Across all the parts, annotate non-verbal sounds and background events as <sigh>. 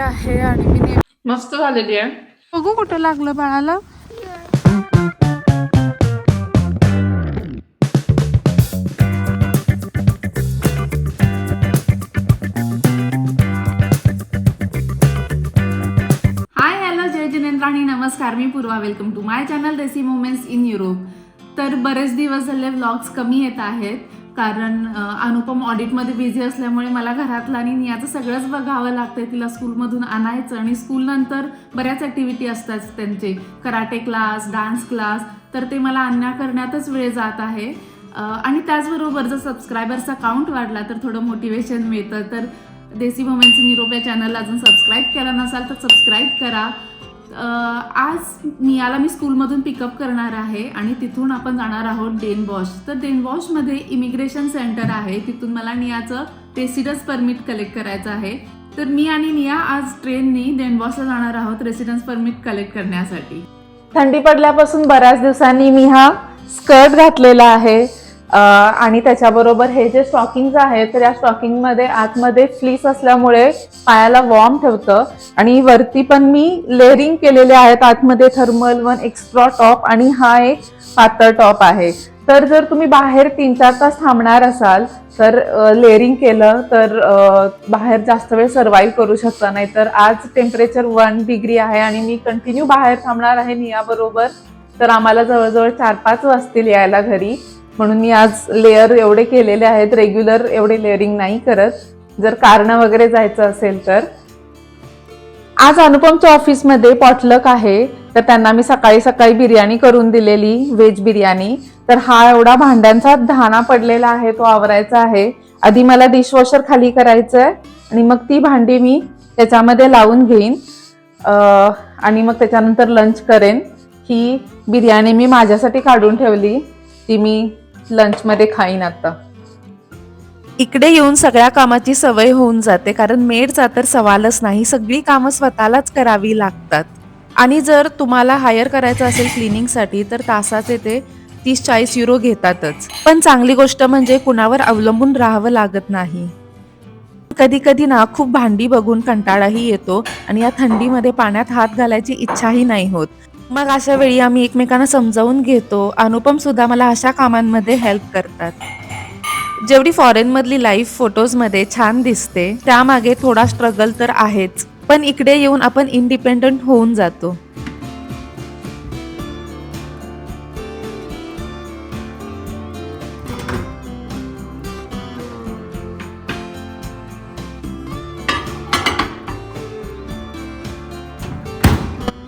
आहे आणि मी मस्त झालेली आहे. बघू कुठं लागलं बाळाला. हाय हॅलो जय जिनेंद्र आणि नमस्कार मी Purva welcome to my channel racy moments in Europe तर बरेच दिवस झाले व्लॉग्स कमी येत आहेत. कारण अनुपम ऑडिटमध्ये बिझी असल्यामुळे मला घरातलं आणि नियाचं सगळंच बघावं लागतंय. तिला स्कूलमधून आणायचं आणि स्कूलनंतर बऱ्याच ॲक्टिव्हिटी असतात त्यांचे. कराटे क्लास डान्स क्लास तर ते मला आणण्या करण्यातच वेळ जात आहे. आणि त्याचबरोबर जर सबस्क्रायबरचा काउंट वाढला तर थोडं मोटिवेशन मिळतं. तर देसी मोमेंट्स निरोप्या या चॅनलला अजून सबस्क्राईब केला नसाल तर सबस्क्राईब करा. आज नियाला मी स्कूलमधून पिकअप करणार आहे आणि तिथून आपण जाणार आहोत डेन वॉश. तर डेन वॉशमध्ये इमिग्रेशन सेंटर आहे. तिथून मला नियाचं रेसिडन्स परमिट कलेक्ट करायचं आहे. तर मी आणि निया आज ट्रेननी डेन वॉशला जाणार आहोत रेसिडन्स परमिट कलेक्ट करण्यासाठी. थंडी पडल्यापासून बऱ्याच दिवसांनी मी हा स्कर्ट घातलेला आहे. आणि त्याच्याबरोबर हे जे स्टॉकिंग आहेत तर या स्टॉकिंगमध्ये आतमध्ये फ्लीस असल्यामुळे पायाला वॉर्म ठेवतं. आणि वरती पण मी लेअरिंग केलेले आहेत. आतमध्ये थर्मल वन एक्स्ट्रा टॉप आणि हा एक पातळ टॉप आहे. तर जर तुम्ही बाहेर तीन चार तास थांबणार असाल तर लेअरिंग केलं तर बाहेर जास्त वेळ सर्वाईव्ह करू शकता. नाही तर आज टेम्परेचर वन डिग्री आहे आणि मी कंटिन्यू बाहेर थांबणार आहे नियाबरोबर तर आम्हाला जवळजवळ चार पाच वाजतील यायला घरी. म्हणून मी आज लेअर एवढे केलेले आहेत रेग्युलर एवढे लेअरिंग नाही करत. जर कारणं वगैरे जायचं असेल तर. आज अनुपमच्या ऑफिसमध्ये पॉटलक आहे तर त्यांना मी सकाळी सकाळी बिर्याणी करून दिलेली व्हेज बिर्याणी. तर हा एवढा भांड्यांचा धाना पडलेला आहे तो आवरायचा आहे. आधी मला डिशवॉशर खाली करायचं आहे आणि मग ती भांडी मी त्याच्यामध्ये लावून घेईन. आणि मग त्याच्यानंतर लंच करेन. ही बिर्याणी मी माझ्यासाठी काढून ठेवली ती मी लंचमध्ये खाईन आता. इकडे येऊन सगळ्या कामाची सवय होऊन जाते कारण मेडचा तर सवालच नाही सगळी कामं स्वतःलाच करावी लागतात. आणि जर तुम्हाला हायर करायचं असेल क्लिनिंगसाठी तर तासाचे ते तीस चाळीस युरो घेतातच. पण चांगली गोष्ट म्हणजे कुणावर अवलंबून राहावं लागत नाही. कधी कधी ना खूप भांडी बघून कंटाळाही येतो आणि या थंडीमध्ये पाण्यात हात घालायची इच्छाही नाही होत. मग अशा वेळी आम्ही एकमेकांना समजावून घेतो. अनुपम सुद्धा मला अशा कामांमध्ये हेल्प करतात. जेवढी फॉरेनमधली लाईफ फोटोजमध्ये छान दिसते त्यामागे थोडा स्ट्रगल तर आहेच. पण इकडे येऊन आपण इंडिपेंडंट होऊन जातो.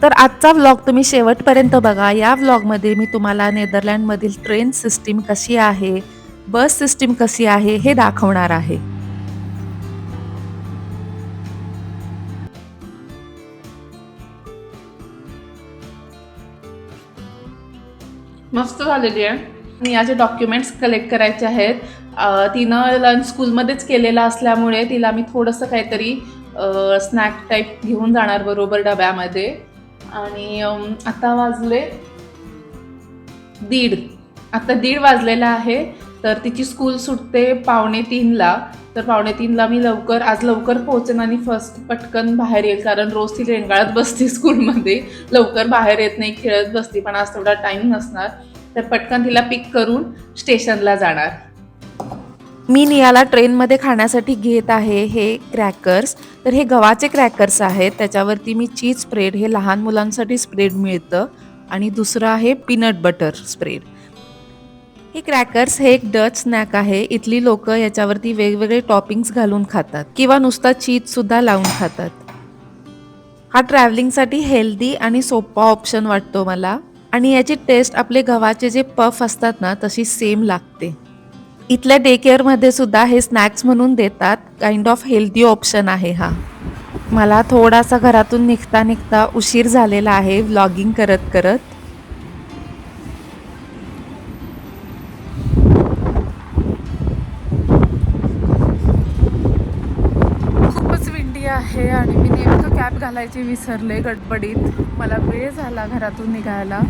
तर आजचा व्लॉग तुम्ही शेवटपर्यंत बघा. या व्लॉगमध्ये मी तुम्हाला नेदरलँडमधील ट्रेन सिस्टीम कशी आहे बस सिस्टीम कशी आहे हे दाखवणार आहे. मस्त झालेली आहे. याचे डॉक्युमेंट्स कलेक्ट करायचे आहेत तिनं लंच स्कूलमध्येच केलेला असल्यामुळे तिला मी थोडंसं काहीतरी स्नॅक टाईप घेऊन जाणार बरोबर डब्यामध्ये. आणि आता वाजले दीड. आता दीड वाजलेला आहे तर तिची स्कूल सुटते पावणे तीनला. तर पावणे तीनला मी लवकर आज लवकर पोहोचेन आणि फर्स्ट पटकन बाहेर येईल कारण रोज ती रेंगाळत बसते स्कूलमध्ये. लवकर बाहेर येत नाही खेळत बसते पण आज तेवढा टाईम नसणार. तर पटकन तिला पिक करून स्टेशनला जाणार. मी नियाला ट्रेनमध्ये खाण्यासाठी घेत आहे हे क्रॅकर्स. तर हे गव्हाचे क्रॅकर्स आहेत. त्याच्यावरती मी चीज स्प्रेड हे लहान मुलांसाठी स्प्रेड मिळतं. आणि दुसरं आहे पीनट बटर स्प्रेड. हे क्रॅकर्स हे एक डच स्नॅक आहे. इथली लोक याच्यावरती वेगवेगळे टॉपिंग्स घालून खातात किंवा नुसता चीज सुद्धा लावून खातात. हा ट्रॅव्हलिंगसाठी हेल्दी आणि सोपा ऑप्शन वाटतो मला. आणि याची टेस्ट आपले गव्हाचे जे पफ असतात ना तशी सेम लागते. इथल्या डे केअरमध्ये सुद्धा हे स्नॅक्स म्हणून देतात. काइंड ऑफ हेल्दी ऑप्शन आहे हा. मला थोडासा घरातून निघता निघता उशीर झालेला आहे. व्लॉगिंग करत करत. खूपच विंडी आहे आणि मी नेमकं कॅप घालायची विसरले गडबडीत. मला वेळ झाला घरातून निघायला.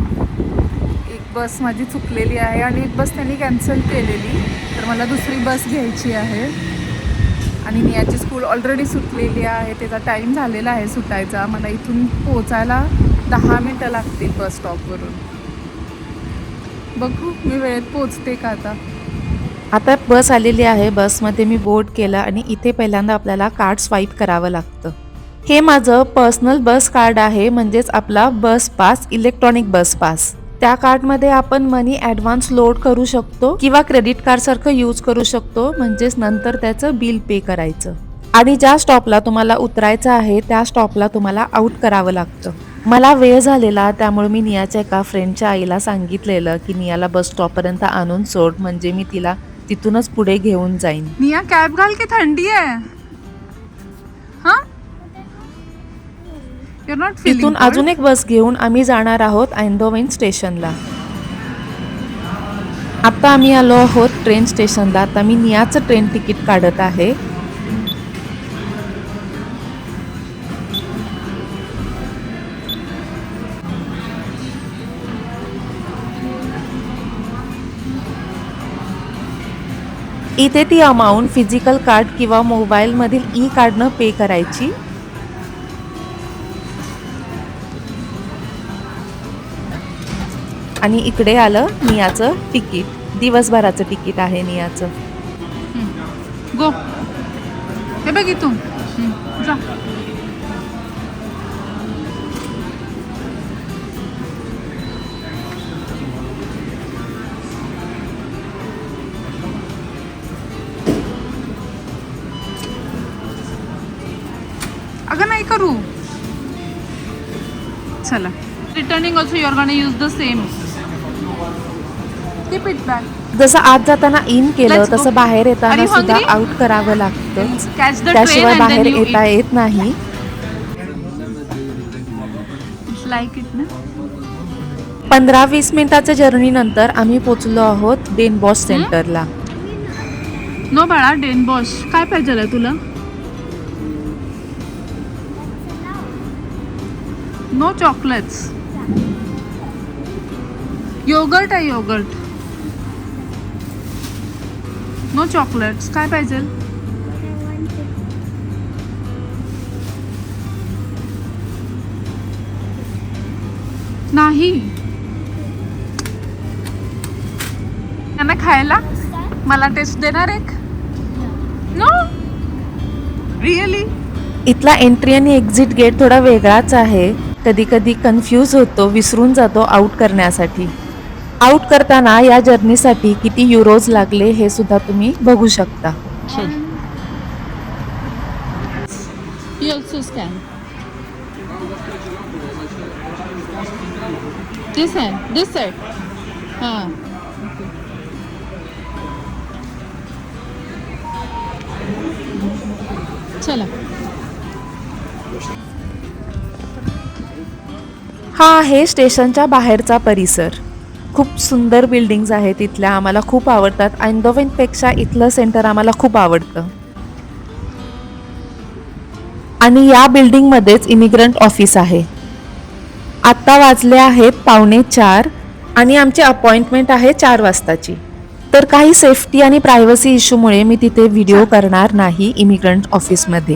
बस माझी चुकलेली आहे आणि एक बस त्यांनी कॅन्सल केलेली. तर मला दुसरी बस घ्यायची आहे. आणि मी याची स्कूल ऑलरेडी सुटलेली आहे. त्याचा टाईम झालेला आहे सुटायचा. मला इथून पोचायला दहा मिनटं लागतील बस स्टॉपवरून बघू मी वेळेत पोचते का आता? आता बस आलेली आहे. बसमध्ये मी बोर्ड केलं आणि इथे पहिल्यांदा आपल्याला कार्ड स्वाईप करावं लागतं. हे माझं पर्सनल बस कार्ड आहे. म्हणजेच आपला bus pass electronic bus pass त्या कार्डमध्ये आपण मनी ॲडव्हान्स लोड करू शकतो किंवा क्रेडिट कार्डसारखं यूज करू शकतो म्हणजेच नंतर त्याचं बिल पे करायचं. आणि ज्या स्टॉपला तुम्हाला उतरायचं आहे त्या स्टॉपला तुम्हाला आउट करावं लागतं. मला वेळ झालेला त्यामुळे मी नियाच्या एका फ्रेंडच्या आईला सांगितलेलं की नियाला बस स्टॉपपर्यंत आणून सोड म्हणजे मी तिला तिथूनच पुढे घेऊन जाईन. निया कॅब घाल की थंडी आहे. हा? You're not feeling तिथून cold? अजून एक बस घेऊन आम्ही जाणार आहोत अँडोवेन स्टेशनला. आता आम्ही आलो आहोत ट्रेन स्टेशनला. आता मी नियाचं ट्रेन तिकीट काढत आहे. इथे ती अमाऊंट फिजिकल कार्ड किंवा मोबाईलमधील ई कार्डनं पे करायची. आणि इकडे आलं नियाचं तिकीट. दिवसभराचं तिकीट आहे नियाचं. गो. हे बघ तू जा. अगं नाही करू. चला. Returning also your gone use the same keep it back जसं आत जाताना इन केलं. तसं बाहेर येताना सुद्धा? आउट करावं लागतं. त्याशिवाय बाहेर येता येत नाही. ना पंधरा वीस मिनिटाच्या जर्नी नंतर आम्ही पोचलो आहोत डेन बॉस सेंटरला नो बाळा डेन बॉश काय पाहिजे तुला? नो चॉकलेट्स योगर्ट आहे योगर्ट नो चॉकलेट्स काय पाहिजे? नाही. त्यांना खायला? मला टेस्ट देणार एक? नो रिअली इथला एंट्री आणि एक्झिट गेट थोडा वेगळाच आहे. कधी कधी कन्फ्यूज होतो विसरून जातो आउट करण्यासाठी. आउट करताना या जर्नीसाठी किती युरोज लागले हे सुद्धा तुम्ही बघू शकता He also scan. This hand, this side. हाँ. चला हा आहे स्टेशनच्या बाहेरचा परिसर खूप सुंदर बिल्डिंग्स आहेत इथल्या आम्हाला खूप आवडतात. अँडोवेनपेक्षा इथलं सेंटर आम्हाला खूप आवडतं. आणि या बिल्डिंगमध्येच इमिग्रंट ऑफिस आहे. आत्ता वाजले आहेत पावणे चार आणि आमची अपॉइंटमेंट आहे चार वाजताची. तर काही सेफ्टी आणि प्रायव्हसी इश्यूमुळे मी तिथे व्हिडिओ करणार नाही इमिग्रंट ऑफिसमध्ये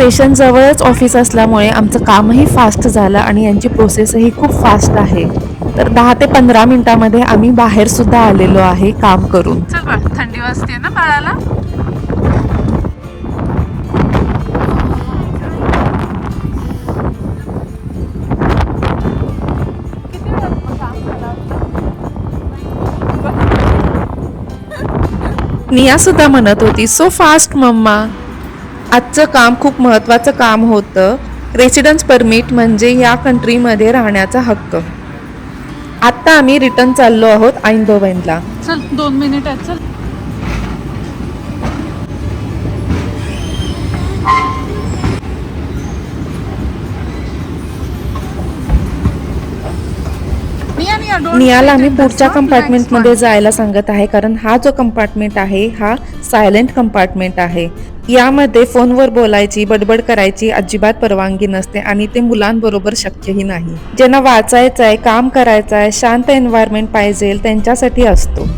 स्टेशन जवळच ऑफिस असल्यामुळे आमचं कामही फास्ट झालं आणि यांची प्रोसेसही खूप फास्ट आहे. तर दहा ते पंधरा मिनिटामध्ये आम्ही बाहेर सुद्धा आलेलो आहे काम करून. थंडी वाजते ना बाळाला? निया सुद्धा म्हणत होती सो फास्ट मम्मा. आजचं काम खूप महत्त्वाचं काम होतं. रेसिडन्स परमिट म्हणजे या कंट्रीमध्ये राहण्याचा हक्क. आत्ता आम्ही रिटर्न चाललो आहोत ऐंदोबाईंला चल दोन मिनिट आहेत चल निया, निया, don't नियाला आम्ही पुढच्या कंपार्टमेंटमध्ये जायला सांगत आहे कारण हा जो कंपार्टमेंट आहे हा सायलेंट कंपार्टमेंट आहे यामध्ये फोनवर बोलायची बडबड करायची अजिबात परवानगी नसते आणि ते मुलांबरोबर शक्यही नाही ज्यांना वाचायचं आहे काम करायचं आहे शांत एन्व्हायरमेंट पाहिजे त्यांच्यासाठी असतो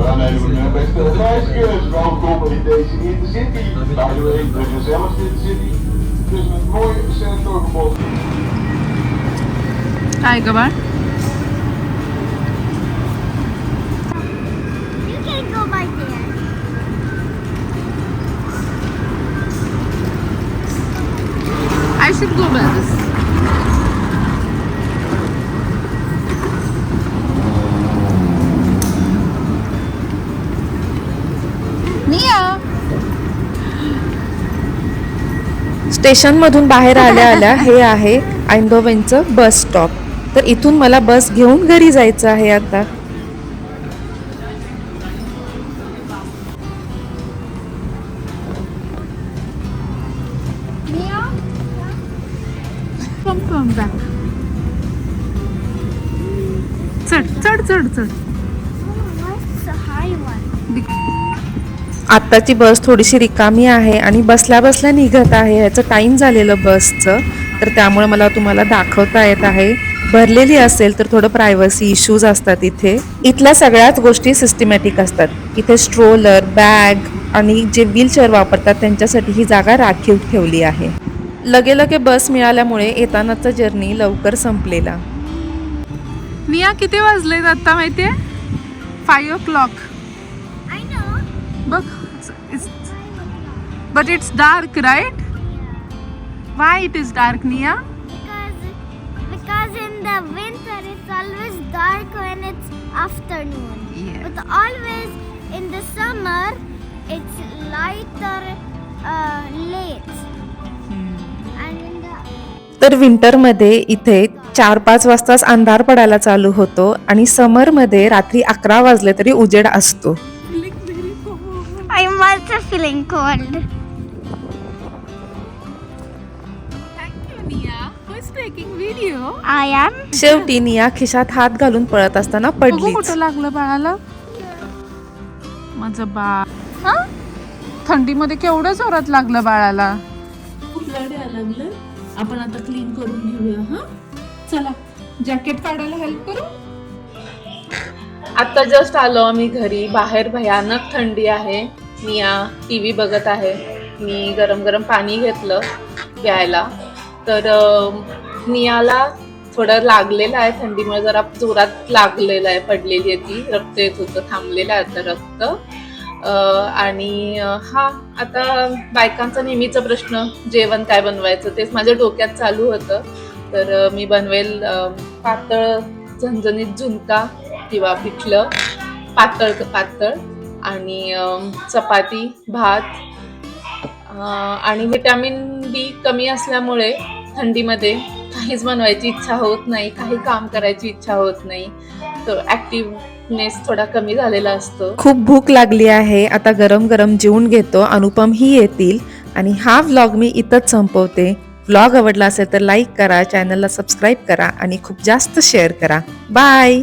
Ja, nee, mijn beste reizigers, welkom in deze Intercity. By the way, de gezelligste Intercity. Dus een muy sensual. Hi, Gabar. You can go. I should go by this. Mia! स्टेशनमधून बाहेर <laughs> आल्या आल्या हे आहे आयंदोवेनचं bus stop तर इथून मला बस घेऊन घरी जायचं आहे आता. चढ चढ चढ चढ. आत्ताची बस थोडीशी रिकामी आहे आणि बसल्या बसल्या निघत आहे. ह्याचं टाईम झालेलं बसचं. तर त्यामुळे मला तुम्हाला दाखवता येत आहे. भरलेली असेल तर थोडं प्रायव्हसी इश्यूज असतात इथे. इथल्या सगळ्याच गोष्टी सिस्टमॅटिक असतात. इथे स्ट्रोलर बॅग आणि जे व्हीलचेअर वापरतात त्यांच्यासाठी ही जागा राखीव ठेवली आहे. लगे लगे बस मिळाल्यामुळे येतानाचा जर्नी लवकर संपलेला. निया किती वाजलेत आता माहितीये? फाईव्ह ओ क्लॉक I बघ but it's dark right why it is dark निया Because because in the winter it's always dark when it's afternoon. Yeah. But always in the summer it's lighter uh, late. And in the तर विंटरमध्ये इथे चार पाच वाजताच अंधार पडायला चालू होतो आणि समरमध्ये रात्री अकरा वाजले तरी उजेड असतो I'm also feeling cold. I am. शेवटी निया खिशात हात घालून पळत असताना बघू पडली कुठं लागलं बाळाला. माझं बाळ. Huh? थंडीमध्ये केवढं जोरात लागलं बाळाला. लागलं. आपण आता क्लीन करून घेऊया हा? चला जॅकेट काढायला हेल्प करू? आता जस्ट आलो आम्ही घरी. बाहेर भयानक थंडी आहे. मिया टी व्ही बघत आहे. मी गरम गरम पाणी घेतलं प्यायला. तर नियाला थोडं लागलेलं आहे थंडीमुळे जरा जोरात लागलेलं आहे पडलेली आहे ती. रक्त येत होतं थांबलेलं आहे आता रक्त. आणि हा आता बायकांचा नेहमीचा प्रश्न जेवण काय बनवायचं? तेच माझ्या डोक्यात चालू होतं. तर मी बनवेल पातळ झणझणीत झुणका किंवा पिठलं पातळ पातळ. आणि चपाती भात. आणि विटॅमिन डी कमी असल्यामुळे थंडीमध्ये काहीच बनवायची इच्छा होत नाही काही काम करायची इच्छा होत नाही. तर ऍक्टिव्हनेस थोडा कमी झालेला असतो. खूप भूक लागली आहे. आता गरम गरम जेवून घेतो. अनुपम ही येतील. आणि हा व्लॉग मी इथंच संपवते. व्लॉग आवडला असेल तर लाईक करा चॅनलला सबस्क्राईब करा आणि खूप जास्त शेअर करा. बाय